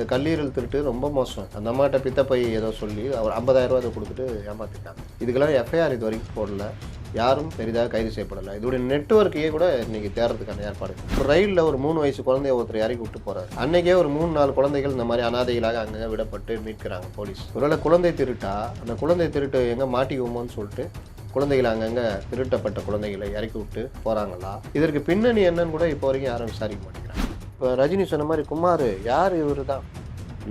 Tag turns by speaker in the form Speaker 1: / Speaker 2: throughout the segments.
Speaker 1: இந்த கல்லீரல் திருட்டு ரொம்ப மோசம். அந்த அம்மாட்ட பித்த பை ஏதோ சொல்லி அவர் ஐம்பதாயிரரூவா அதை கொடுத்துட்டு ஏமாத்திட்டாங்க. இதுக்கெல்லாம் எஃப்ஐஆர் இது வரைக்கும் போடல. யாரும் பெரிதாக கைது செய்யப்படலை. இதோடைய நெட்வொர்க்கையே கூட இன்னைக்கு தேர்றதுக்கான ஏற்பாடு. இப்போ ரயிலில் ஒரு மூணு வயசு குழந்தைய ஒருத்தர் இறக்கி விட்டு போகிறாரு அன்னைக்கே ஒரு மூணு நாலு குழந்தைகள் இந்த மாதிரி அனாதைகளாக அங்கங்கே விடப்பட்டு மீட்கிறாங்க போலீஸ். ஒருவேளை குழந்தை திருட்டா? அந்த குழந்தை திருட்டு எங்கே மாட்டிக்குவோமோன்னு சொல்லிட்டு குழந்தைகளை அங்கங்கே திருட்டப்பட்ட குழந்தைகளை இறக்கி விட்டு போகிறாங்களா இதற்கு பின்னணி என்னன்னு கூட இப்போ வரைக்கும் யாரும் விசாரிக்க மாட்டேங்கிறாங்க. இப்போ ரஜினி சொன்ன மாதிரி குமார் யார் இவர் தான்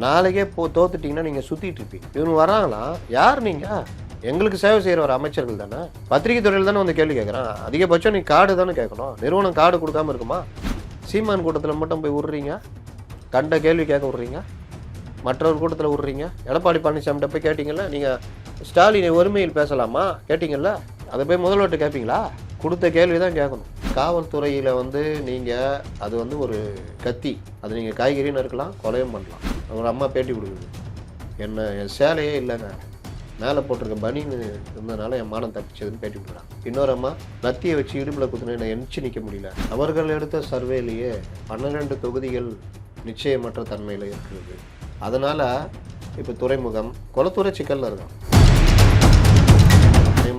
Speaker 1: நாளைக்கே போ தோத்துட்டிங்கன்னா நீங்கள் சுற்றிட்டு இருப்பீங்க. இவங்க வராங்களா? யார் நீங்கள் எங்களுக்கு சேவை செய்கிற ஒரு அமைச்சர்கள் தானே? பத்திரிகை துறையில் தானே வந்து கேள்வி கேட்குறான் அதிகபட்சம் நீ கார்டு தானே கேட்கணும். நிறுவனம் கார்டு கொடுக்காம இருக்குமா? சீமான் கூட்டத்தில் மட்டும் போய் விட்றீங்க? கண்ட கேள்வி கேட்க விட்றீங்க? மற்றவர் கூட்டத்தில் விட்றீங்க? எடப்பாடி பழனிசாமிகிட்ட போய் கேட்டிங்கல்ல நீங்கள் ஸ்டாலினை ஒருமையில் பேசலாமா? கேட்டிங்கல்ல? அதை போய் முதல்வர்கிட்ட கேட்பீங்களா கொடுத்த கேள்வி தான் கேட்கணும் காவல்துறையில் வந்து நீங்கள் அது வந்து ஒரு கத்தி. அது நீங்கள் காய்கறின்னு இருக்கலாம் கொலையும் பண்ணலாம். ஒரு அம்மா பேட்டி கொடுக்குது. என்ன என் சேலையே இல்லைங்க. மேலே போட்டிருக்க பனின்னு இருந்ததுனால என் மானம் தப்பிச்சதுன்னு பேட்டி கொடுக்குறாங்க. இன்னொரு அம்மா லத்தியை வச்சு இடுப்பில் குத்துன என்னை எந்திச்சு நிற்க முடியல. அவர்கள் எடுத்த சர்வேலேயே பன்னிரெண்டு தொகுதிகள் நிச்சயமற்ற தன்மையில் இருக்கிறது. அதனால் இப்போ துறைமுகம் குளத்துறை சிக்கலில் இருக்கான்.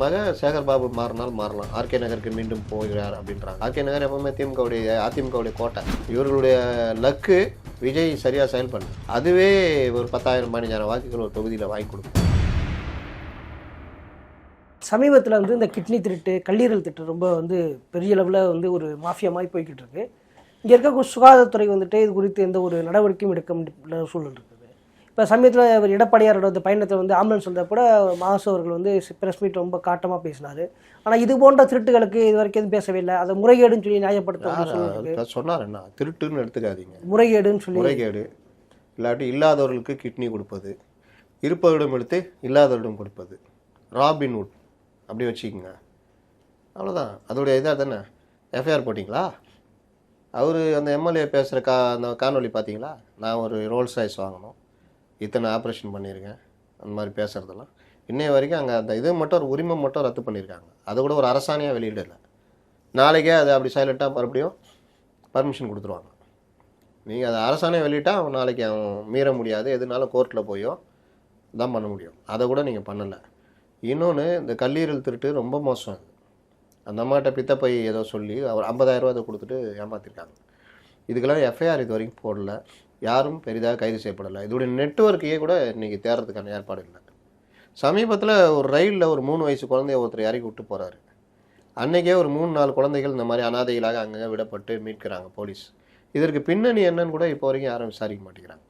Speaker 1: என் சேகர் பாபு மாறினால் மாறலாம். ஆர்கே நகருக்கு மீண்டும் போகிறார் அப்படின்றாங்க. ஆர்கே நகர் எப்பவுமே திமுகவுடைய அதிமுகவுடைய கோட்டை. இவர்களுடைய லக்கு விஜய் சரியாக செயல்படல அதுவே ஒரு பத்தாயிரம் பதினஞ்சாயிரம் வாக்குகள் ஒரு தொகுதியில் வாங்கி கொடுக்கும்.
Speaker 2: சமீபத்தில் வந்து இந்த கிட்னி திருட்டு கல்லீரல் திருட்டு ரொம்ப வந்து பெரிய அளவில் வந்து ஒரு மாஃபியா மாதிரி போய்கிட்டு இருக்கு. இங்கே இருக்க சுகாதாரத்துறை வந்துட்டு இது குறித்து எந்த ஒரு நடவடிக்கையும் எடுக்க சூழல் இருக்குது இப்போ சமயத்தில் இவர் எடப்பாடியாரோட பயணத்தை வந்து ஆம்புலன்ஸ் வந்த கூட மாசு அவர்கள் வந்து பிரஸ் மீட் ரொம்ப காட்டமாக பேசினார். ஆனால் இது போன்ற திருட்டுகளுக்கு இது வரைக்கும் எதுவும் பேசவே இல்லை. அதை முறைகேடுன்னு சொல்லி நியாயப்படுத்த
Speaker 1: சொன்னார் என்ன திருட்டுன்னு எடுத்துக்காதீங்க.
Speaker 2: முறைகேடுன்னு சொல்லி.
Speaker 1: முறைகேடு. இல்லாட்டி இல்லாதவர்களுக்கு கிட்னி கொடுப்பது. இருப்பவரிடம் எடுத்து இல்லாதவரிடம் கொடுப்பது. ராபின்வுட் அப்படி வச்சுக்கோங்க. அவ்வளோதான் அதோடைய இதாக தானே? எஃப்ஐஆர் போட்டிங்களா? அவர் அந்த எம்எல்ஏ பேசுகிற கா அந்த காணொளி பார்த்தீங்களா? நான் ஒரு ரோல்ஸ் ராய்ஸ் வாங்கணும். இத்தனை ஆப்ரேஷன் பண்ணியிருக்கேன். அந்த மாதிரி பேசுகிறதெல்லாம் இன்னைய வரைக்கும் அங்கே அந்த இது மட்டும் ஒரு உரிமை மட்டும் ரத்து பண்ணியிருக்காங்க. அதை கூட ஒரு அரசாணையாக வெளியிடலை. நாளைக்கே அதை அப்படி சைலண்ட்டாக மறுபடியும் பர்மிஷன் கொடுத்துருவாங்க. நீங்கள் அதை அரசாணையை வெளியிட்டால் அவன் நாளைக்கு அவன் மீற முடியாது. எதுனாலும் கோர்ட்டில் போயோ தான் பண்ண முடியும். அதை கூட நீங்கள் பண்ணலை. இன்னொன்று இந்த கல்லீரல் திருட்டு ரொம்ப மோசம் அது. அந்த அம்மாட்ட பித்தப்பை ஏதோ சொல்லி அவர் 50000 ரூபா அதை கொடுத்துட்டு ஏமாற்றிருக்காங்க இதுக்கெல்லாம் எஃப்ஐஆர் இது வரைக்கும் போடல. யாரும் பெரிதாக கைது செய்யப்படலை. இதோடைய நெட்வொர்க்கையே கூட இன்றைக்கி தேர்றதுக்கான ஏற்பாடு இல்லை. சமீபத்தில் ஒரு ரயிலில் ஒரு மூணு வயசு குழந்தைய ஒருத்தர் இறக்கி விட்டு போகிறாரு அன்னைக்கே ஒரு மூணு நாலு குழந்தைகள் இந்த மாதிரி அனாதைகளாக அங்கங்கே விடப்பட்டு மீட்கிறாங்க போலீஸ். இதற்கு பின்னணி என்னன்னு கூட இப்போ வரைக்கும் யாரும் விசாரிக்க மாட்டேங்கிறாங்க.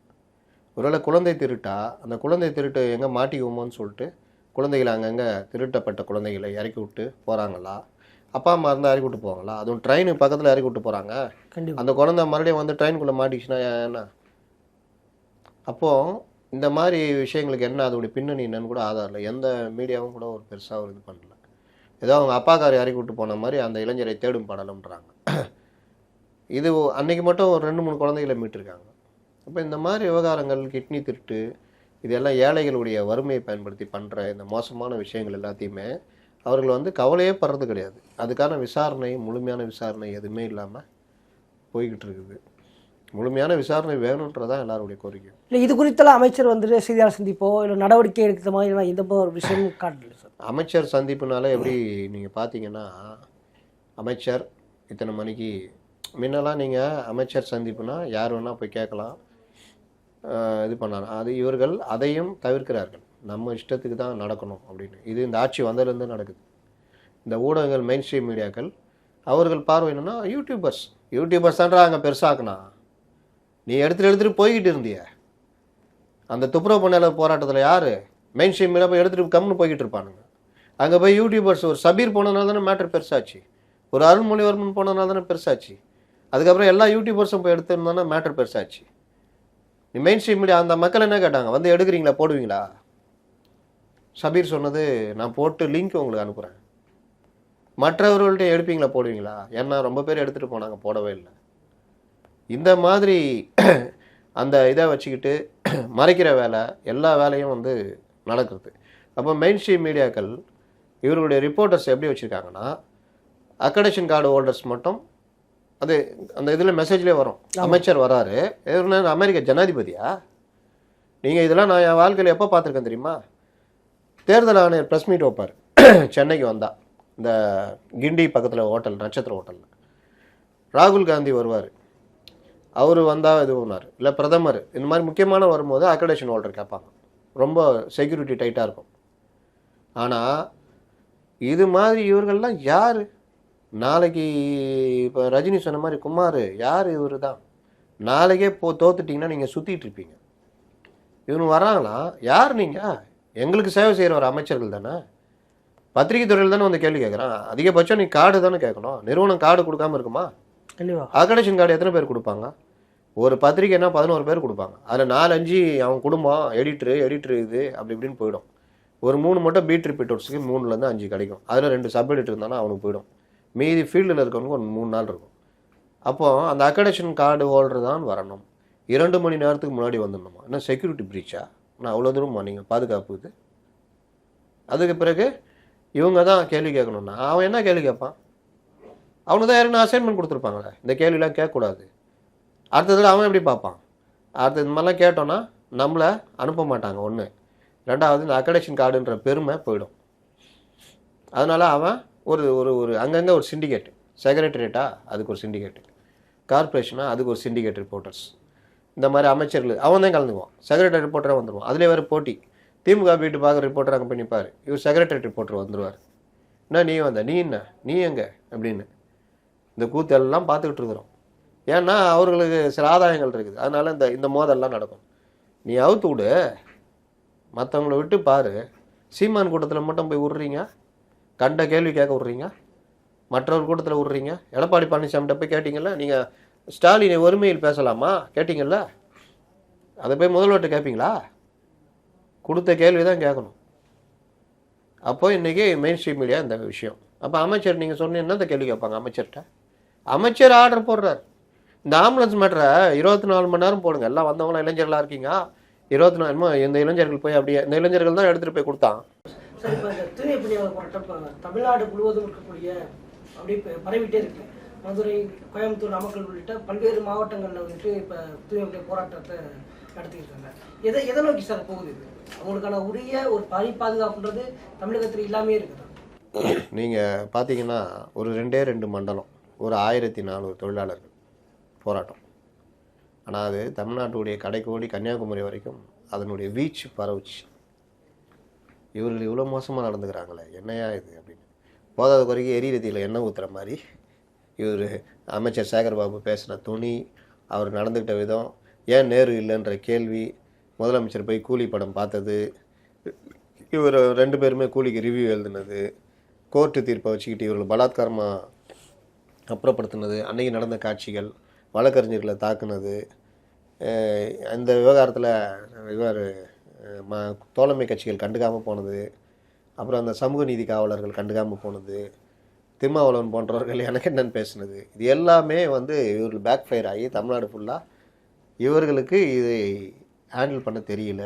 Speaker 1: ஒருவேளை குழந்தை திருட்டா? அந்த குழந்தை திருட்டு எங்கே மாட்டிக்குவோமோன்னு சொல்லிட்டு குழந்தைகளை அங்கங்கே திருட்டப்பட்ட குழந்தைகளை இறக்கி விட்டு போகிறாங்களா அப்பா அம்மா இருந்தால் இறக்கி விட்டு போவாங்களா? அதுவும் ட்ரெயின் பக்கத்தில் இறக்கி விட்டு போகிறாங்க
Speaker 2: கண்டிப்பாக
Speaker 1: அந்த குழந்தை மறுபடியும் வந்து ட்ரெயினுக்குள்ளே மாட்டிச்சுன்னா என்ன? அப்போது இந்த மாதிரி விஷயங்களுக்கு என்ன? அதோடைய பின்னணி என்னன்னு கூட ஆதாரம் இல்லை. எந்த மீடியாவும் கூட ஒரு பெருசாக ஒரு இது பண்ணல. ஏதோ அவங்க அப்பாக்கார் இறக்கி கூட்டு போன மாதிரி அந்த இளைஞரை தேடும் படலம்ன்றாங்க. இது அன்னைக்கு மட்டும் ஒரு ரெண்டு மூணு குழந்தைகளை மீட்டிருக்காங்க. அப்போ இந்த மாதிரி விவகாரங்கள் கிட்னி திருட்டு இதெல்லாம் ஏழைகளுடைய வறுமையை பயன்படுத்தி பண்ணுற இந்த மோசமான விஷயங்கள் எல்லாத்தையுமே அவர்கள் வந்து கவலையே படுறது கிடையாது. அதுக்கான விசாரணை முழுமையான விசாரணை எதுவுமே இல்லாமல் போய்கிட்டு இருக்குது. முழுமையான விசாரணை வேணுன்றதான் எல்லாருடைய கோரிக்கை.
Speaker 2: இல்லை இது குறித்தெல்லாம் அமைச்சர் வந்துட்டு செய்தியாளர் சந்திப்போ இல்லை நடவடிக்கை எடுக்கிற மாதிரி எந்த ஒரு விஷயம் காட்டல சார்.
Speaker 1: அமைச்சர் சந்திப்புனால எப்படி நீங்கள் பார்த்தீங்கன்னா அமைச்சர் இத்தனை மணிக்கு முன்னெல்லாம் நீங்கள் அமைச்சர் சந்திப்புனா யார் வேணால் போய் கேட்கலாம். இது பண்ணலாம் அது இவர்கள் அதையும் தவிர்க்கிறார்கள். நம்ம இஷ்டத்துக்கு தான் நடக்கணும் அப்படின்னு. இது இந்த ஆட்சி வந்ததுலேருந்து நடக்குது. இந்த ஊடகங்கள் மெயின் ஸ்ட்ரீம் மீடியாக்கள் அவர்கள் பார்வை என்னன்னா யூடியூபர்ஸ் யூடியூபர்ஸ் தான்றா அங்கே பெருசாக்குனா. நீ எடுத்துட்டு எடுத்துகிட்டு போய்கிட்டு இருந்திய. அந்த துப்புரவு பணியாளர் போராட்டத்தில் யார்? மெயின் ஸ்ட்ரீம் மீடியா போய் எடுத்துகிட்டு கம்னு போய்கிட்டு இருப்பானுங்க. அங்கே போய் யூடியூபர்ஸ் ஒரு சபீர் போனதுனால தானே மேட்ரு பெருசாச்சு. ஒரு அருள்மொழிவர்மன் போனதுனால தானே பெருசாச்சு. அதுக்கப்புறம் எல்லா யூடியூபர்ஸும் போய் எடுத்திருந்தானே மேட்ரு பெருசாச்சு. நீ மெயின் ஸ்ட்ரீம் மீடியா அந்த மக்கள் என்ன கேட்டாங்க? வந்து எடுக்கிறீங்களா போடுவீங்களா? சபீர் சொன்னது நான் போட்டு லிங்க் உங்களுக்கு அனுப்புகிறேன் மற்றவர்கள்ட்ட எடுப்பீங்களா போடுவீங்களா? ஏன்னா ரொம்ப பேர் எடுத்துகிட்டு போனாங்க போடவே இல்லை. இந்த மாதிரி அந்த இதை வச்சுக்கிட்டு மறைக்கிற வேலை எல்லா வேலையும் வந்து நடக்குது அப்போ மெயின் ஸ்ட்ரீம் மீடியாக்கள் இவர்களுடைய ரிப்போர்ட்டர்ஸ் எப்படி வச்சுருக்காங்கன்னா அக்கடேஷன் கார்டு ஹோல்டர்ஸ் மட்டும் அது அந்த இதில் மெசேஜ்லேயே வரும். அமைச்சர் வராரு. இவர் அமெரிக்க ஜனாதிபதியா? நீங்கள் இதெல்லாம் நான் என் வாழ்க்கையில் எப்போ பார்த்துருக்கேன் தெரியுமா? தேர்தல் ஆணையர் ப்ரெஸ் மீட் வைப்பார். சென்னைக்கு வந்தா இந்த கிண்டி பக்கத்தில் ஹோட்டல் நட்சத்திர ஹோட்டலில் ராகுல் காந்தி வருவார். அவர் வந்தால் இது பண்ணார். இல்லை பிரதமர். இந்த மாதிரி முக்கியமான வரும்போது அக்கடேஷன் ஹோல்டர் கேட்பாங்க ரொம்ப செக்யூரிட்டி டைட்டாக இருக்கும். ஆனால் இது மாதிரி இவர்கள்லாம் யார்? நாளைக்கு இப்போ ரஜினி சொன்ன மாதிரி குமார் யார் இவர் தான் நாளைக்கே போ தோத்துட்டிங்கன்னா நீங்கள் சுற்றிட்டு இருப்பீங்க. இவனு வராங்களா? யார் நீங்கள் எங்களுக்கு சேவை செய்கிற ஒரு அமைச்சர்கள் தானே? பத்திரிகை துறையில் தானே வந்து கேள்வி கேட்குறான் அதிகபட்சம் நீ கார்டு தானே கேட்கணும். நிறுவனம் கார்டு கொடுக்காம இருக்குமா?
Speaker 2: கண்டிப்பா.
Speaker 1: அக்கடேஷன் கார்டு எத்தனை பேர் கொடுப்பாங்க? ஒரு பத்திரிக்கைனா பதினோரு பேர் கொடுப்பாங்க. அதில் நாலு அஞ்சு அவன் குடும்பம் எடிட்ரு எடிட்ரு இது அப்படி இப்படின்னு போயிடும். ஒரு மூணு மட்டும் பீட் ரிப்பீட்டர்ஸுக்கு மூணுலேருந்து அஞ்சு கிடைக்கும். அதில் ரெண்டு சப் எடிட்டர் இருந்தானா அவனுக்கு போயிடும். மீதி ஃபீல்டில் இருக்கவனுக்கு ஒரு மூணு நாள் இருக்கும். அப்போ அந்த அக்கடேஷன் கார்டு ஹோல்டர் தான் வரணும். இரண்டு மணி நேரத்துக்கு முன்னாடி வந்துடணுமா? என்ன செக்யூரிட்டி பிரீச்சா நான் அவ்வளோ தூரம் நீங்கள் பாதுகாப்பு இது? அதுக்கு பிறகு இவங்க தான் கேள்வி கேட்கணும்னா அவன் என்ன கேள்வி கேட்பான்? அவனுக்கு தான் யாருன்னு அசைன்மெண்ட் கொடுத்துருப்பாங்களே? இந்த கேள்விலாம் கேட்கக்கூடாது. அடுத்ததில் அவன் எப்படி பார்ப்பான்? அடுத்த இந்த மாதிரிலாம் கேட்டோன்னா நம்மளை அனுப்ப மாட்டாங்க ஒன்று ரெண்டாவது இந்த அக்கடேஷன் கார்டுன்ற பெருமை போயிடும். அதனால் அவன் ஒரு ஒரு ஒரு அங்கங்கே ஒரு சிண்டிகேட் செக்ரட்டரியேட்டா அதுக்கு ஒரு சிண்டிகேட் கார்ப்பரேஷனா அதுக்கு ஒரு சிண்டிகேட் ரிப்போர்ட்டர்ஸ் இந்த மாதிரி அமைச்சர்கள் அவன் தான் கலந்துக்குவான். செக்ரட்டரி ரிப்போர்ட்டராக வந்துடுவான் அதிலே வேறு போட்டி. திமுக வீட்டு பார்க்க ரிப்போர்ட்டர் அங்கே பண்ணிப்பார் இவர் செக்ரட்டரி ரிப்போர்ட்டர் வந்துடுவார் என்ன நீ வந்த? நீ என்ன? நீ எங்கே? அப்படின்னு. இந்த கூத்து எல்லாம் பார்த்துக்கிட்டு இருக்கிறோம். ஏன்னா அவர்களுக்கு சில ஆதாயங்கள் இருக்குது. அதனால் இந்த இந்த மோதல்லாம் நடக்கும். நீ அவுத்து விடு. மற்றவங்கள விட்டு பாரு. சீமான் கூட்டத்தில் மட்டும் போய் விட்றீங்க கண்ட கேள்வி கேட்க விட்றீங்க மற்றவர் கூட்டத்தில் விட்றீங்க எடப்பாடி பழனிசாமிகிட்ட போய் கேட்டிங்களா நீங்கள் ஸ்டாலினை ஒருமையில் பேசலாமா? கேட்டிங்கள்ல அதை போய் முதல்வர்கிட்ட கேட்பீங்களா கொடுத்த கேள்வி தான் கேட்கணும். அப்போ இன்றைக்கி மெயின் ஸ்ட்ரீம் மீடியா இந்த விஷயம். அப்போ அமைச்சர் நீங்கள் சொன்னீங்கன்னா இந்த கேள்வி கேட்பாங்க அமைச்சர்கிட்ட. அமைச்சர் ஆர்டர் போடுறார். இந்த ஆம்புலன்ஸ் மேட்ரை இருபத்தி நாலு மணி நேரம் போடுங்க. எல்லாம் வந்தவங்களாம் இளைஞர்களாக இருக்கீங்க. இருபத்தி நாலு இந்த இளைஞர்கள் போய் அப்படியே இந்த இளைஞர்கள் தான் எடுத்துகிட்டு போய் கொடுத்தான்.
Speaker 2: தமிழ்நாடு முழுவதும் இருக்கக்கூடிய அப்படியே இப்போ பரவிட்டே இருக்கு. மதுரை கோயம்புத்தூர் நாமக்கல் உள்ளிட்ட பல்வேறு மாவட்டங்களில் வந்துட்டு இப்போ தூய்மை போராட்டத்தை நடத்தியிருக்காங்க. எதை எதை நோக்கி சார் போகுது இது? அவங்களுக்கான உரிய ஒரு பணி பாதுகாப்புன்றது தமிழகத்தில் இல்லாமே இருக்குதா.
Speaker 1: நீங்கள் பார்த்தீங்கன்னா ஒரு ரெண்டே ரெண்டு மண்டலம். ஒரு ஆயிரத்தி நானூறு தொழிலாளர்கள் போராட்டம். ஆனால் அது தமிழ்நாட்டுடைய கடைக்கோடி கன்னியாகுமரி வரைக்கும் அதனுடைய வீச்சு பரவுச்சு. இவர்கள் இவ்வளோ மோசமாக நடந்துக்கிறாங்களே என்னையா இது அப்படின்னு. போதாத குறைக்கு எரிரதியில் எண்ணெய் ஊற்றுற மாதிரி இவர் அமைச்சர் சேகர்பாபு பேசின துணி அவர் நடந்துக்கிட்ட விதம் ஏன் நேரு இல்லைன்ற கேள்வி முதலமைச்சர் போய் கூலி படம் பார்த்தது இவர் ரெண்டு பேருமே கூலிக்கு ரிவ்யூ எழுதுனது கோர்ட்டு தீர்ப்பை வச்சுக்கிட்டு இவர்கள் பலாத்காரமாக அப்புறப்படுத்தினது. அன்னைக்கு நடந்த காட்சிகள் வழக்கறிஞர்களை தாக்குனது இந்த விவகாரத்தில் இவர் ம தோழமை கட்சிகள் கண்டுக்காமல் போனது அப்புறம் அந்த சமூக நீதி காவலர்கள் கண்டுக்காமல் போனது திருமாவளவன் போன்றவர்கள் எனக்கு என்னென்னு பேசுனது. இது எல்லாமே வந்து இவர்கள் பேக் ஃபயர் ஆகி தமிழ்நாடு ஃபுல்லாக இவர்களுக்கு இதை ஹேண்டில் பண்ண தெரியல.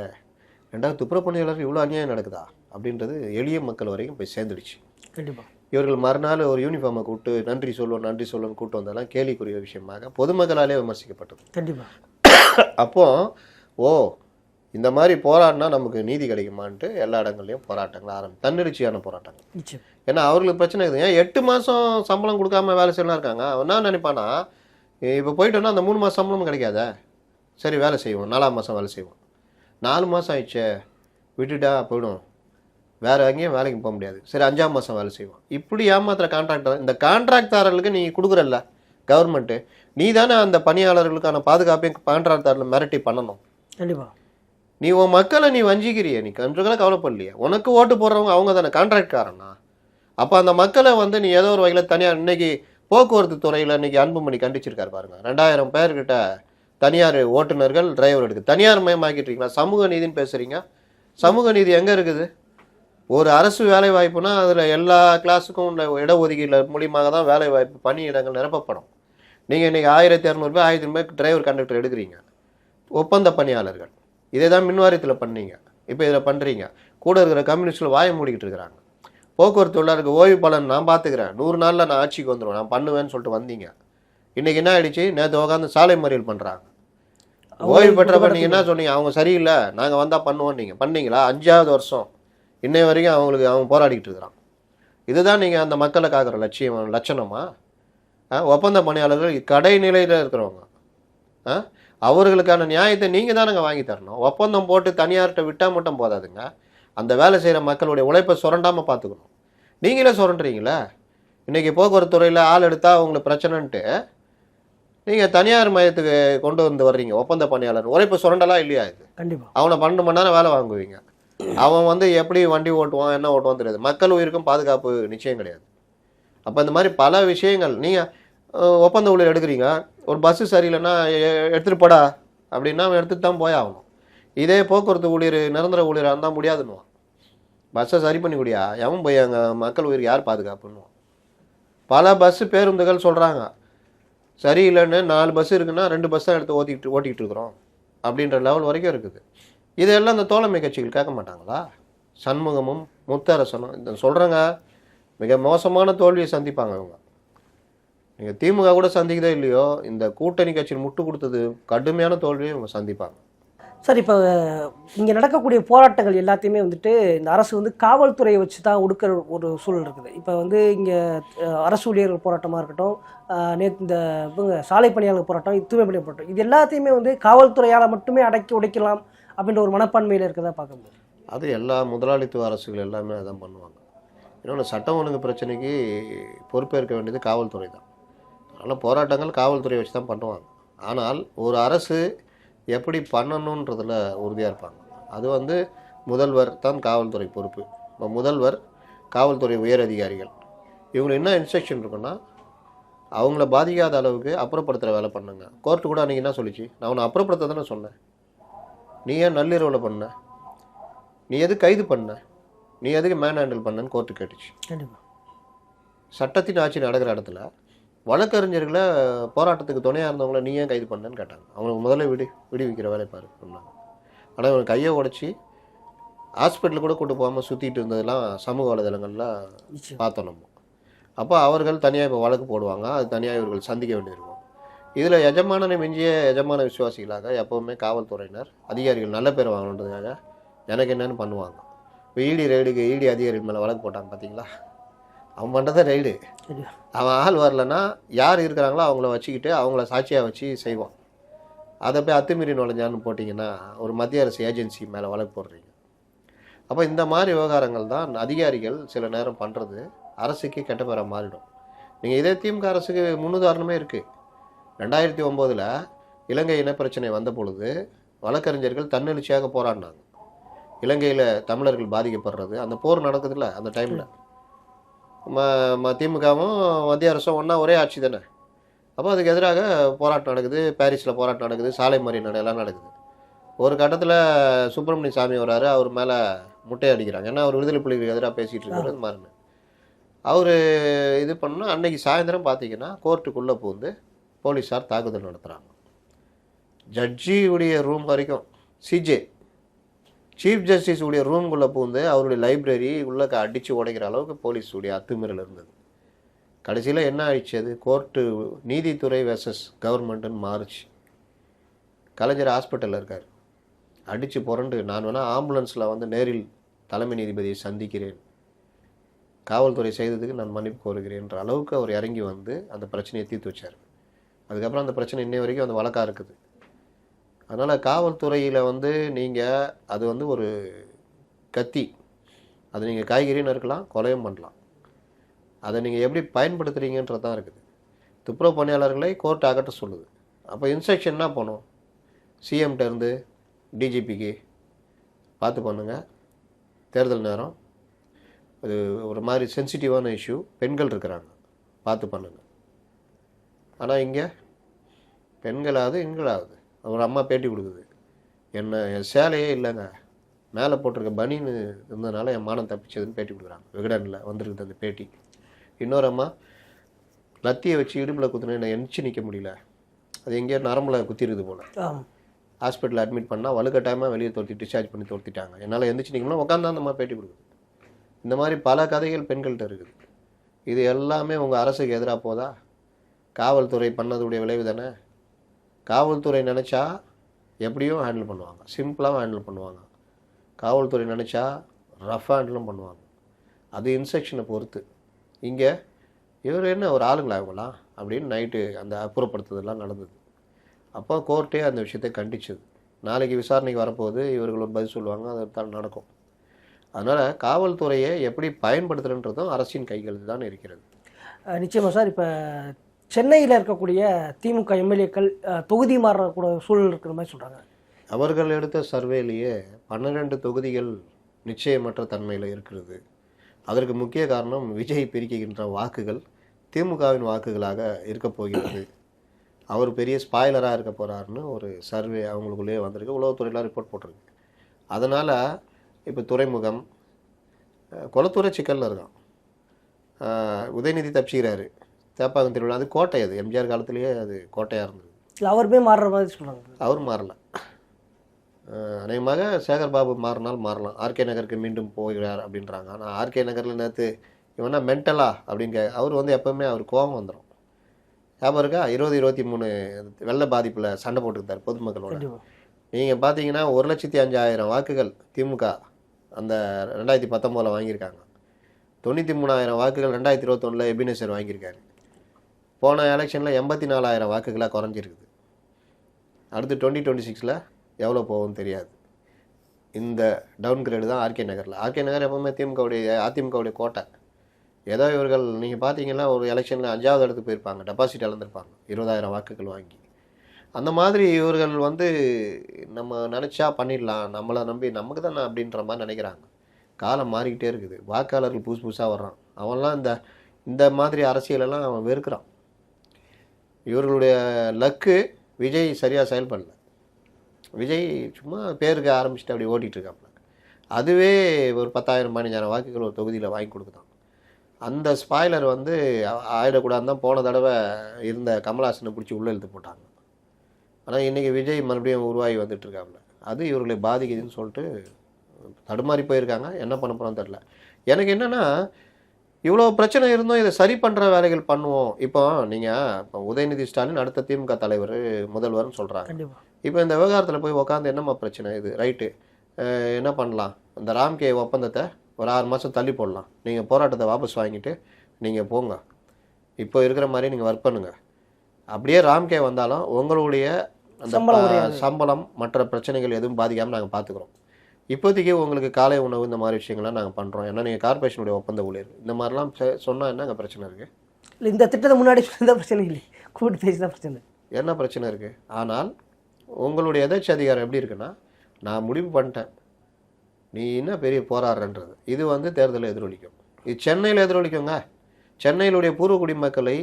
Speaker 1: ரெண்டாவது துப்புரப்பணியாளர்கள் இவ்வளோ அநியாயம் நடக்குதா? அப்படின்றது எளிய மக்கள் வரைக்கும் போய் சேர்ந்துடுச்சு.
Speaker 2: கண்டிப்பாக
Speaker 1: இவர்கள் மறுநாள் ஒரு யூனிஃபார்மை கூப்பிட்டு நன்றி சொல்லுவோம் நன்றி சொல்லுவோம்னு கூப்பிட்டு வந்தாலும் கேலிக்குரிய விஷயமாக பொதுமக்களாலே விமர்சிக்கப்பட்டது.
Speaker 2: கண்டிப்பாக
Speaker 1: அப்போ ஓ இந்த மாதிரி போராடினா நமக்கு நீதி கிடைக்குமான்ட்டு எல்லா இடங்கள்லையும் போராட்டங்கள் ஆரம்பி தன்னெழுச்சியான போராட்டங்கள். ஏன்னா அவர்களுக்கு பிரச்சனை இருக்குது. ஏன் எட்டு மாதம் சம்பளம் கொடுக்காம வேலை செய்யலாம் இருக்காங்க? அவன் என்ன நினைப்பானா இப்போ போயிட்டோன்னா அந்த மூணு மாதம் சம்பளமும் கிடைக்காதே? சரி வேலை செய்வோம். நாலாம் மாதம் வேலை செய்வோம். நாலு மாதம் ஆயிடுச்சே விட்டுட்டா போயிடும். வேற எங்கேயும் வேலைக்கு போக முடியாது. சரி அஞ்சாம் மாதம் வேலை செய்வோம். இப்படி ஏமாத்துற கான்ட்ராக்டர் இந்த கான்ட்ராக்டாரர்களுக்கு நீ கொடுக்குறல்ல கவர்மெண்ட்டு நீ தானே அந்த பணியாளர்களுக்கான பாதுகாப்பையும் கான்ட்ராக்டாரில் மிரட்டி பண்ணணும்.
Speaker 2: கண்டிப்பாக
Speaker 1: நீ உன் மக்களை நீ வஞ்சிக்கிறிய நீ கன்றுகளை கவலைப்படலையே. உனக்கு ஓட்டு போடுறவங்க அவங்க தானே கான்ட்ராக்ட்காரனா அப்போ அந்த மக்களை வந்து நீ ஏதோ ஒரு வகையில் தனியார் இன்னைக்கு போக்குவரத்து துறையில் இன்னைக்கு அன்புமணி கண்டிச்சிருக்காரு பாருங்க. ரெண்டாயிரம் பேர்கிட்ட தனியார் ஓட்டுநர்கள் டிரைவர் எடுக்கு தனியார் மயமாக்கிட்டீங்களா சமூக நீதின்னு பேசுறீங்க. சமூக நீதி எங்கே இருக்குது? ஒரு அரசு வேலை வாய்ப்புனா அதில் எல்லா கிளாஸுக்கும் உள்ள இடஒதுக்கீடு மூலியமாக தான் வேலை வாய்ப்பு பணி இடங்கள் நிரப்பப்படும். நீங்கள் இன்றைக்கி ஆயிரத்தி இரநூறுபா ஆயிரத்தி ரூபாய் டிரைவர் கண்டக்டர் எடுக்கிறீங்க. ஒப்பந்த பணியாளர்கள். இதே தான் மின்வாரியத்தில் பண்ணீங்க. இப்போ இதில் பண்ணுறீங்க கூட இருக்கிற கம்யூனிஸ்டில் வாயை மூடிக்கிட்டு இருக்கிறாங்க. போக்குவரத்து தொழிலாளருக்கு ஓய்வு பலன் நான் பார்த்துக்கிறேன் நூறு நாளில் நான் ஆட்சிக்கு வந்துடுவேன் நான் பண்ணுவேன்னு சொல்லிட்டு வந்தீங்க. இன்றைக்கி என்ன ஆகிடுச்சு நேற்று உட்காந்து சாலை மறியல் பண்ணுறாங்க ஓய்வு பெற்றப்ப நீங்கள் என்ன சொன்னீங்க? அவங்க சரியில்லை. நாங்கள் வந்தால் பண்ணுவோம் நீங்கள் பண்ணீங்களா? அஞ்சாவது வருஷம். இன்னை வரைக்கும் அவங்களுக்கு அவன் போராடிக்கிட்டு இருக்கிறான். இதுதான் நீங்கள் அந்த மக்களை காக்கிற லட்சியம் லட்சணமா? ஆ, ஒப்பந்த பணியாளர்கள் கடைநிலையில் இருக்கிறவங்க. ஆ அவர்களுக்கான நியாயத்தை நீங்கள் தானங்க வாங்கி தரணும். ஒப்பந்தம் போட்டு தனியார்கிட்ட விட்டால் மட்டும் போதாதுங்க. அந்த வேலை செய்கிற மக்களுடைய உழைப்பை சுரண்டாமல் பார்த்துக்கணும். நீங்களே சுரண்டுறீங்களே? இன்றைக்கி போக்குவரத்து துறையில் ஆள் எடுத்தால் உங்களுக்கு பிரச்சனைன்ட்டு நீங்கள் தனியார் மையத்துக்கு கொண்டு வந்து வர்றீங்க ஒப்பந்த பணியாளர். உழைப்பு சுரண்டலா இல்லையா இது?
Speaker 2: கண்டிப்பா.
Speaker 1: அவனை பன்னெண்டு மணி நேரம் வேலை வாங்குவீங்க. அவன் வந்து எப்படி வண்டி ஓட்டுவான் என்ன ஓட்டுவான் தெரியாது. மக்கள் உயிருக்கும் பாதுகாப்பு நிச்சயம் கிடையாது. அப்போ இந்த மாதிரி பல விஷயங்கள் நீங்கள் ஒப்பந்த ஊழியர் எடுக்கிறீங்க ஒரு பஸ்ஸு சரியில்லைன்னா எடுத்துகிட்டு போடா அப்படின்னா அவன் எடுத்துட்டு தான் போய் ஆகணும். இதே போக்குவரத்து ஊழியர் நிரந்தர ஊழியராக இருந்தால் முடியாதுன்னுவான். பஸ்ஸை சரி பண்ணி குடியா எவன் போய் அங்கே மக்கள் உயிருக்கு யார் பாதுகாப்புன்னுவான். பல பஸ்ஸு பேருந்துகள் சொல்கிறாங்க சரியில்லைன்னு நாலு பஸ் இருக்குன்னா ரெண்டு பஸ் தான் எடுத்து ஓட்டிக்கிட்டு ஓட்டிக்கிட்டு இருக்கிறோம். அப்படின்ற லெவல் வரைக்கும் இருக்குது. இதெல்லாம் இந்த தோழமை கட்சிகள் கேட்க மாட்டாங்களா? சண்முகமும் முத்தரசனும் இந்த சொல்கிறேங்க மிக மோசமான தோல்வியை சந்திப்பாங்க அவங்க. நீங்கள் திமுக கூட சந்திக்கதோ இல்லையோ இந்த கூட்டணி கட்சியில் முட்டு கொடுத்தது கடுமையான தோல்வியை இவங்க சந்திப்பாங்க.
Speaker 2: சார் இப்போ இங்கே நடக்கக்கூடிய போராட்டங்கள் எல்லாத்தையுமே வந்துட்டு இந்த அரசு வந்து காவல்துறையை வச்சு தான் ஒடுக்கிற ஒரு சூழல் இருக்குது. இப்போ வந்து இங்கே அரசு ஊழியர்கள் போராட்டமாக இருக்கட்டும் நேற்று இந்த இவங்க சாலை பணியாளர் போராட்டம் தூய்மை பணியாளர் போராட்டம் இது எல்லாத்தையுமே வந்து காவல்துறையால் மட்டுமே அடக்கி உடைக்கலாம். அப்படின்ற ஒரு மனப்பான்மையில் இருக்கிறதா பார்க்க முடியும்
Speaker 1: அது எல்லா முதலாளித்துவ அரசுகள் எல்லாமே அதான் பண்ணுவாங்க. இன்னொன்று சட்டம் ஒழுங்கு பிரச்சனைக்கு பொறுப்பேற்க வேண்டியது காவல்துறை தான். அதனால் போராட்டங்கள் காவல்துறையை வச்சு தான் பண்ணுவாங்க. ஆனால் ஒரு அரசு எப்படி பண்ணணுன்றதில் உறுதியாக இருப்பாங்க. அது வந்து முதல்வர் தான் காவல்துறை பொறுப்பு. இப்போ முதல்வர் காவல்துறை உயர் அதிகாரிகள். இவங்களுக்கு என்ன இன்ஸ்ட்ரக்ஷன் இருக்குன்னா அவங்கள பாதிக்காத அளவுக்கு அப்புறப்படுத்துகிற வேலை பண்ணுங்க. கோர்ட்டு கூட அன்றைக்கி என்ன சொல்லிச்சு? நான் உன்னை அப்புறப்படுத்த தானே சொன்னேன். நீ ஏன் நள்ளிரவில் பண்ண? நீ எது கைது பண்ண? நீ எதுக்கு மேன் ஹேண்டில் பண்ணன்னு கோர்ட்டு கேட்டுச்சு.
Speaker 2: கண்டிப்பாக
Speaker 1: சட்டத்தின் ஆட்சி நடக்கிற இடத்துல வழக்கறிஞர்களை போராட்டத்துக்கு துணையாக இருந்தவங்கள நீ ஏன் கைது பண்ணேன்னு கேட்டாங்க. அவங்களுக்கு முதல்ல விடு விடுவிக்கிற வேலை பாரு சொன்னாங்க ஆனால் இவன் கையை உடச்சி ஹாஸ்பிட்டல் கூட கூட்டு போகாமல் சுற்றிட்டு இருந்ததெல்லாம் சமூக வலைதளங்களில் பார்த்தோம் நம்ம. அப்போ அவர்கள் தனியாக இப்போ வழக்கு போடுவாங்க. அது தனியாக இவர்கள் சந்திக்க வேண்டியிருக்கும். இதில் எஜமானனை மிஞ்சிய எஜமான விசுவாசிகளாக எப்போவுமே காவல்துறையினர் அதிகாரிகள் நல்ல பேர் வாங்கணுன்றதுக்காக எனக்கு என்னன்னு பண்ணுவாங்க. இப்போ இடி ரெய்டுக்கு இடி அதிகாரிகள் மேலே வழக்கு போட்டாங்க பார்த்தீங்களா? அவன் பண்ணுறதே ரெய்டு. அவன் ஆள் வரலன்னா யார் இருக்கிறாங்களோ அவங்கள வச்சுக்கிட்டு அவங்கள சாட்சியாக வச்சு செய்வான். அதை போய் அத்துமீறி நுழைஞ்சான்னு போட்டிங்கன்னா ஒரு மத்திய அரசு ஏஜென்சி மேலே வழக்கு போடுறீங்க. அப்போ இந்த மாதிரி விவகாரங்கள் தான் அதிகாரிகள் சில நேரம் பண்ணுறது அரசுக்கு கெட்ட பேராக மாறிடும். நீங்கள் இதே திமுக அரசுக்கு முன்னுதாரணமே இருக்குது ரெண்டாயிரத்தி ஒம்போதில் இலங்கை இனப்பிரச்சனை வந்த பொழுது வழக்கறிஞர்கள் தன்னெழுச்சியாக போராடினாங்க. இலங்கையில் தமிழர்கள் பாதிக்கப்படுறது அந்த போர் நடக்குதுல்ல அந்த டைமில் ம ம திமுகவும் மத்திய அரசும் ஒன்றா ஒரே ஆட்சி தானே. அப்போ அதுக்கு எதிராக போராட்டம் நடக்குது பாரிஸில் போராட்டம் நடக்குது சாலை மறியல் எல்லாம் நடக்குது. ஒரு கட்டத்தில் சுப்பிரமணிய சாமி வராரு அவர் மேலே முட்டை அடிக்கிறாங்க. ஏன்னா அவர் விடுதலை புலிகளுக்கு எதிராக பேசிகிட்டு இருக்கிறது மாறினு அவர் இது பண்ணால் அன்னைக்கு சாயந்தரம் பார்த்தீங்கன்னா கோர்ட்டுக்குள்ளே பூந்து போலீஸார் தாக்குதல் நடத்துகிறாங்க ஜட்ஜியுடைய ரூம் வரைக்கும் சிஜே சீஃப் ஜஸ்டிஸ் உடைய ரூம்குள்ளே பூந்து அவருடைய லைப்ரரி உள்ளே அடித்து உடைக்கிற அளவுக்கு போலீஸுடைய அத்துமீறல் இருந்தது. கடைசியில் என்ன ஆயிடுச்சு அது? கோர்ட்டு நீதித்துறை வெர்சஸ் கவர்மெண்ட்டுன்னு மாறுச்சு. கலைஞர் ஹாஸ்பிட்டலில் இருக்கார். அடித்து புரண்டு நான் வேணால் ஆம்புலன்ஸில் வந்து நேரில் தலைமை நீதிபதியை சந்திக்கிறேன். காவல்துறை செய்ததுக்கு நான் மன்னிப்பு கோருகிறேன்ற அளவுக்கு அவர் இறங்கி வந்து அந்த பிரச்சனையை தீர்த்து வச்சார். அதுக்கப்புறம் அந்த பிரச்சனை இன்னை வரைக்கும் அந்த வழக்காக இருக்குது. அதனால் காவல்துறையில் வந்து நீங்கள் அது வந்து ஒரு கத்தி. அது நீங்கள் காய்கறின்னு இருக்கலாம் கொலையும் பண்ணலாம். அதை நீங்கள் எப்படி பயன்படுத்துகிறீங்கன்றது தான் இருக்குது. துப்புரவு பணியாளர்களை கோர்ட் அகற்ற சொல்லுது. அப்போ இன்ஸ்ட்ரக்ஷன் என்ன பண்ணும் சிஎம்கிட்ட இருந்து டிஜிபிக்கு பார்த்து பண்ணுங்கள் தேர்தல் நேரம். அது ஒரு மாதிரி சென்சிட்டிவான இஷ்யூ பெண்கள் இருக்கிறாங்க. பார்த்து பண்ணுங்கள் ஆனால் இங்கே பெண்களாவது எண்களாவது ஒரு அம்மா பேட்டி கொடுக்குது. என்ன என் சேலையே இல்லைங்க. மேலே போட்டிருக்க பனின்னு இருந்ததுனால என் மானம் தப்பிச்சதுன்னு பேட்டி கொடுக்குறாங்க. விகடனில் வந்திருக்குது அந்த பேட்டி. இன்னொரு அம்மா லத்தியை வச்சு இடுப்பில் குத்துனா என்னை எந்திச்சு நிற்க முடியல. அது எங்கேயோ நரம்புல குத்திருது போல.
Speaker 2: ஆமாம்
Speaker 1: ஹாஸ்பிட்டல் அட்மிட் பண்ணால் வலுக்கட்டாயமாக வெளியே துரத்தி டிஸ்சார்ஜ் பண்ணி துரத்திட்டாங்க. என்னால் எந்திரிச்சு நிற்கணும் உட்காந்து அந்த மாதிரி பேட்டி கொடுக்குது. இந்த மாதிரி பல கதைகள் பெண்கள்கிட்ட இருக்குது. இது எல்லாமே உங்கள் அரசுக்கு எதிராக போதா? காவல்துறை பண்ணதுடைய விளைவு தானே? காவல்துறை நினச்சா எப்படியும் ஹேண்டில் பண்ணுவாங்க. சிம்பிளாகவும் ஹேண்டில் பண்ணுவாங்க. காவல்துறை நினச்சா ரஃப் ஹேண்டிலும் பண்ணுவாங்க. அது இன்ஸ்ட்ரக்ஷனை பொறுத்து. இங்கே இவர் என்ன ஒரு ஆளுங்களா இவங்களா? அப்படின்னு நைட்டு அந்த அப்புறப்படுத்துதெல்லாம் நடந்தது. அப்போ கோர்ட்டே அந்த விஷயத்தை கண்டிச்சது. நாளைக்கு விசாரணைக்கு வரப்போகுது இவர்கள் ஒரு பதில் சொல்லுவாங்க அது தான் நடக்கும். அதனால் காவல்துறையை எப்படி பயன்படுத்துறன்றதும் அரசின் கைகளுக்கு தான் இருக்கிறது.
Speaker 2: நிச்சயமாக சார் இப்போ சென்னையில் இருக்கக்கூடிய திமுக எம்எல்ஏக்கள் தொகுதி மாறக்கூட சூழல் இருக்கிற மாதிரி சொல்கிறாங்க
Speaker 1: அவர்கள் எடுத்த சர்வேலேயே பன்னிரெண்டு தொகுதிகள் நிச்சயமற்ற தன்மையில் இருக்கிறது. அதற்கு முக்கிய காரணம் விஜய் பிரிக்கின்ற வாக்குகள் திமுகவின் வாக்குகளாக இருக்க போகிறது. அவர் பெரிய ஸ்பாய்லராக இருக்க போகிறாருன்னு ஒரு சர்வே அவங்களுக்குள்ளேயே வந்திருக்கு. உளவுத்துறையில் ரிப்போர்ட் போட்டிருக்கு. அதனால் இப்போ துறைமுகம் குளத்துறை சிக்கலில் இருக்கான். உதயநிதி தப்பிச்சுக்கிறாரு. தேப்பாக்கம் திருவிழா அது கோட்டை அது. எம்ஜிஆர் காலத்திலேயே அது கோட்டையாக இருந்தது.
Speaker 2: இல்லை அவருமே மாறுற மாதிரி சொல்கிறாங்க
Speaker 1: அவர் மாறல. அநேகமாக சேகர் பாபு மாறினால் மாறலாம். ஆர்கே நகருக்கு மீண்டும் போகிறார் அப்படின்றாங்க. ஆனால் ஆர்கே நகரில் நேற்று இவனா மென்டலா அப்படின்னு கே அவர் வந்து எப்பவுமே அவர் கோபம் வந்துடும் ஞாபகம் இருக்கா? இருபது இருபத்தி மூணு வெள்ள பாதிப்பில் சண்டை போட்டுக்கிட்டார் பொதுமக்களோட. நீங்கள் பார்த்தீங்கன்னா ஒரு லட்சத்தி அஞ்சாயிரம் வாக்குகள் திமுக அந்த ரெண்டாயிரத்தி பத்தொம்போதில் வாங்கியிருக்காங்க. தொண்ணூற்றி மூணாயிரம் வாக்குகள் ரெண்டாயிரத்தி இருபத்தொன்னில் எபினேசர் வாங்கியிருக்காரு. போன எலெக்ஷனில் எண்பத்தி நாலாயிரம் வாக்குகளாக குறைஞ்சிருக்குது. அடுத்து டுவெண்ட்டி டுவெண்ட்டி சிக்ஸில் எவ்வளோ போகும்னு தெரியாது. இந்த டவுன் கிரேடு தான் ஆர்கே நகரில். ஆர்கே நகர் எப்பவுமே திமுகவுடைய அதிமுகவுடைய கோட்டை. ஏதோ இவர்கள் நீங்கள் பார்த்தீங்கன்னா ஒரு எலெக்ஷனில் அஞ்சாவது இடத்துக்கு போயிருப்பாங்க டெபாசிட் இழந்திருப்பாங்க இருபதாயிரம் வாக்குகள் வாங்கி. அந்த மாதிரி இவர்கள் வந்து நம்ம நினச்சா பண்ணிடலாம் நம்மளை நம்பி நமக்கு தானே அப்படின்ற மாதிரி நினைக்கிறாங்க. காலம் மாறிக்கிட்டே இருக்குது. வாக்காளர்கள் புதுசு புதுசாக வர்றான். அவன்லாம் இந்த இந்த மாதிரி அரசியலெல்லாம் அவன் வெறுக்கிறான். இவர்களுடைய லக்கு விஜய் சரியாக செயல்படல விஜய் சும்மா பேருக்கு ஆரம்பிச்சுட்டு அப்படி ஓட்டிகிட்டு இருக்காப்புல அதுவே ஒரு பத்தாயிரம் பதினஞ்சாயிரம் வாக்குகள் ஒரு தொகுதியில் வாங்கி கொடுக்குதான். அந்த ஸ்பாய்லர் வந்து ஆயிடக்கூடாது ஆயிடக்கூடாதுன்னு தான் போன தடவை இருந்த கமல்ஹாசனை பிடிச்சி உள்ளே இழுத்து போட்டாங்க. ஆனால் இன்றைக்கி விஜய் மறுபடியும் உருவாகி வந்துட்டு இருக்காப்புல அது இவர்களை பாதிக்குதுன்னு சொல்லிட்டு தடுமாறி போயிருக்காங்க. என்ன பண்ண போகிறோம்னு தெரில எனக்கு என்னென்னா இவ்வளோ பிரச்சனை இருந்தும் இதை சரி பண்ணுற வேலைகள் பண்ணுவோம். இப்போ நீங்கள் இப்போ உதயநிதி ஸ்டாலின் அடுத்த திமுக தலைவர் முதல்வர்னு சொல்கிறாங்க இப்போ இந்த விவகாரத்தில் போய் உக்காந்து என்னம்மா பிரச்சனை இது? ரைட்டு. என்ன பண்ணலாம்? இந்த ராம்கே ஒப்பந்தத்தை ஒரு ஆறு மாதம் தள்ளி போடலாம். நீங்கள் போராட்டத்தை வாபஸ் வாங்கிட்டு நீங்கள் போங்க. இப்போ இருக்கிற மாதிரி நீங்கள் ஒர்க் பண்ணுங்க. அப்படியே ராம்கே வந்தாலும் உங்களுடைய அந்த.
Speaker 2: சம்பளம்
Speaker 1: மற்ற பிரச்சனைகள் எதுவும் பாதிக்காமல் நாங்கள் பார்த்துக்குறோம் இப்போதைக்கு உங்களுக்கு காலை உணவு இந்த மாதிரி விஷயங்கள்லாம் நாங்கள் பண்ணுறோம் ஏன்னா நீங்கள் கார்பரேஷனுடைய ஒப்பந்த ஊழியர். இந்த மாதிரிலாம் சொன்னால் என்னங்க பிரச்சனை இருக்குது
Speaker 2: இல்லை இந்த திட்டத்தை முன்னாடி சொல்லியிருந்தா பிரச்சனை இல்லை கூட்டு பேசி தான் பிரச்சனை.
Speaker 1: என்ன பிரச்சனை இருக்குது ஆனால் உங்களுடைய எதாச்சி அதிகாரம் எப்படி இருக்குன்னா நான் முடிவு பண்ணிட்டேன். நீ என்ன பெரிய போராடுறன்றது. இது வந்து தேர்தலில் எதிரொலிக்கும். இது சென்னையில் எதிரொலிக்குங்க. சென்னையிலுடைய பூர்வ குடிமக்களை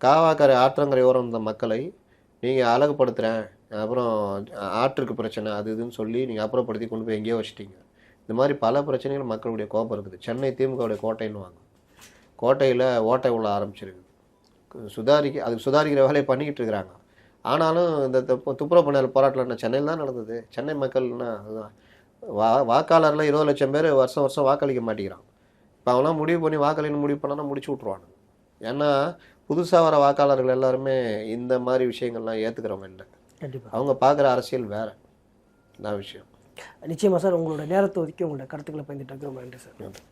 Speaker 1: காவாக்கரை ஆற்றங்கரை ஓரம் இருந்த மக்களை நீங்கள் அழகுபடுத்துகிறேன் அப்புறம் ஆற்றுக்கு பிரச்சனை அது இதுன்னு சொல்லி நீங்கள் அப்புறப்படுத்தி கொண்டு போய் எங்கேயோ வச்சிட்டீங்க. இந்த மாதிரி பல பிரச்சனைகள் மக்களுடைய கோபம் இருக்குது. சென்னை திமுகவுடைய கோட்டைன்னு வாங்க. கோட்டையில் ஓட்டை உள்ள ஆரம்பிச்சிருக்கு சுதாரிக்க அதுக்கு சுதாரிக்கிற வேலையை பண்ணிக்கிட்டு இருக்கிறாங்க. ஆனாலும் இந்த துப்பு- துப்புரவு பணியாளர் போராட்டம் என்ன சென்னையில் தான் நடந்தது? சென்னை மக்கள்னா அதுதான். வா வாக்காளரில் இருபது லட்சம் பேர் வருஷம் வருஷம் வாக்களிக்க மாட்டேங்கிறான் இப்போ அவன்லாம் முடிவு பண்ணி வாக்களின்னு முடிவு பண்ணால் முடிச்சு விட்ருவானு ஏன்னா புதுசாக வர வாக்காளர்கள் எல்லாருமே இந்த மாதிரி விஷயங்கள்லாம் ஏற்றுக்கிறவங்க இல்லை. அவங்க பார்க்குற அரசியல் வேறு. தான் விஷயம்.
Speaker 2: நிச்சயமாக சார் உங்களோட நேரத்தை ஒதுக்கி உங்களோட கருத்துக்களை பயந்துட்டு ரொம்ப நன்றி சார்.
Speaker 1: நன்றி.